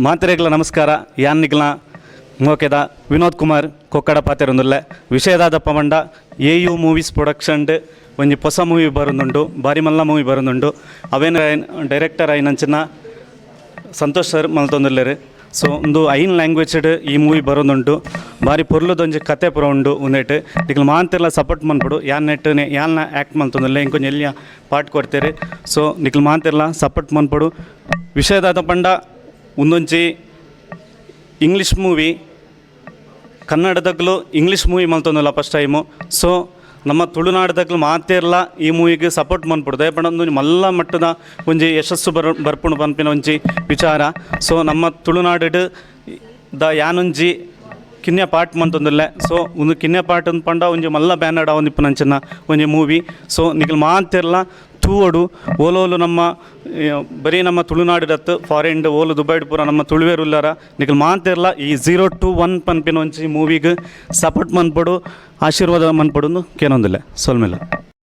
ಮಾತೆರೆಗ್ಲ ನಮಸ್ಕಾರ, ಯಾನ್ ನಿಗ್ಲ, ಮೋಕೆದ, ವಿನೋದ್ ಕುಮಾರ್, ಕೊಕ್ಕಡ ಪಾತೆರೊಂದುಲ್ಲೆ ವಿಷಯದಾದ ಪಂಡ ಎ ಯು ಮೂವೀಸ್ ಪ್ರೊಡಕ್ಷನ್ಡ್, ಒಂಜಿ ಹೊಸ ಮೂವಿ ಬರೋದುಂಡು ಬಾರಿ ಮಲ್ಲ ಮೂವಿ ಬರೋದುಂಡು ಅವೇನ ಡೈರೆಕ್ಟರ್ ಐನಂಚಿನ ಸಂತೋಷ್ ಸರ್ ಮಲ್ತೊಂದುಲ್ಲೆರ್. ಸೊ, ಒಂದು ಐನ್ ಲ್ಯಾಂಗ್ವೇಜ್ಡ್ ಈ ಮೂವಿ ಬರೋದುಂಟು. ಬಾರಿ ಪೊರ್ಲುದೊಂಜಿ ಕತೆ ಪುರ ಉಂಡು ಉಂದೆಟ್ ನಿಕ್ಲು ಮಾಂತೆಲ್ಲ ಸಪೋರ್ಟ್ ಮನ್ಪಡು, ಯಾನ್ ನೆಟ್ ಯಾನ್ನ ಆ್ಯಕ್ಟ್ ಮಲ್ತೊಂದಿಲ್ಲ ಇಂಕೊಂಚ ಎಲ್ಲಿಯ ಪಾಟ್ ಕೊಡ್ತೀರಿ. ಸೊ, ನಿಕ್ಲು ಮಾಂತೆಲ್ಲ ಸಪೋರ್ಟ್ ಮನ್ಪಡು. ವಿಷಯದಾದ ಪಂಡ ಒಂದೊಂಜಿ ಇಂಗ್ಲೀಷ್ ಮೂವಿ ಕನ್ನಡದಾಗಲೂ ಇಂಗ್ಲೀಷ್ ಮೂವಿ ಮಲ್ತೊಂದಿಲ್ಲ ಫಸ್ಟ್ ಟೈಮು ಸೊ ನಮ್ಮ ತುಳುನಾಡದಾಗಲು ಮಾತೇರ್ಲ ಈ ಮೂವಿಗೆ ಸಪೋರ್ಟ್ ಮನ್ಪುಡು ಬಟ್ ಒಂದು ಮಲ್ಲ ಮಟ್ಟದ ಒಂಜಿ ಯಶಸ್ಸು ಬರ್ ಬರ್ಪುಣು ಪನ್ಪಿನ ಒಂಜಿ ವಿಚಾರ. ಸೊ ನಮ್ಮ ತುಳುನಾಡು ದ ಯಾನೊಂಜಿ ಕಿನ್ಯ ಪಾಟ್ ಮಂತೊಂದುಲ್ಲೆ ಸೊ ಒಂದು ಕಿನ್ಯ ಪಾಟ್ ಅಂದ್ ಪಂಡ ಒಂಜಿ ಮಲ್ಲ ಬ್ಯಾನರ್ಡ್ ಒಂದಿಪ್ಪು ನಂಚಿನ ಒಂಜಿ ಮೂವಿ ಸೊ ನಿಗಲ್ ಮಾತೆರ್ಲ ತೂವಡು ಓಲೋಲು ನಮ್ಮ ಏ, ಬರೀ ನಮ್ಮ ತುಳುನಾಡಿರತ್ತು ಫಾರಿನ್ ಓಲು ದುಬೈಡ್ ಪೂರ ನಮ್ಮ ತುಳುವೇರುಲ್ಲಾರ ನಿಖಲ್ ಮಾಂತಿರಲ್ಲ ಈ ಝೀರೋ ಟು ಒನ್ ಪನ್ಪಿನ ಒಂಚಿ ಮೂವಿಗೆ ಸಪೋರ್ಟ್ ಮನ್ಪಡು ಆಶೀರ್ವಾದ ಮನ್ಪಡು ಕೇನೊಂದಿಲ್ಲ ಸೊಲ್ಮೆಲ್ಲ.